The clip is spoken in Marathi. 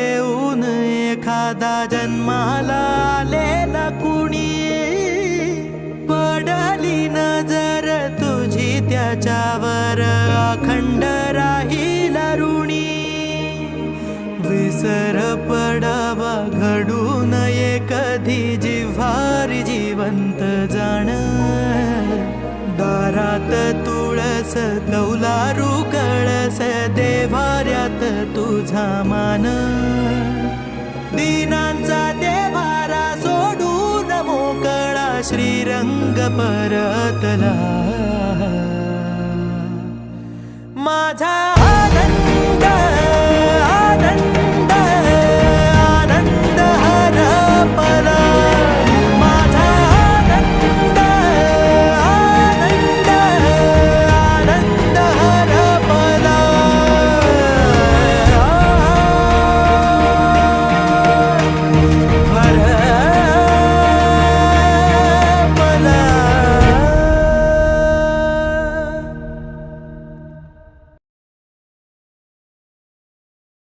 येऊन एखादा जन्माला आलेला कुणी पडली नजर तुझी त्याच्यावर अखंड राहील ऋणी विसर पडावा घडू नये कधी जिव्हारी जिवंत जाण. दारात कळस कौलारू कळस देवाऱ्यात तुझा मान. दिनांचा देवारा सोडून मोकळा श्रीरंग परतला. माझा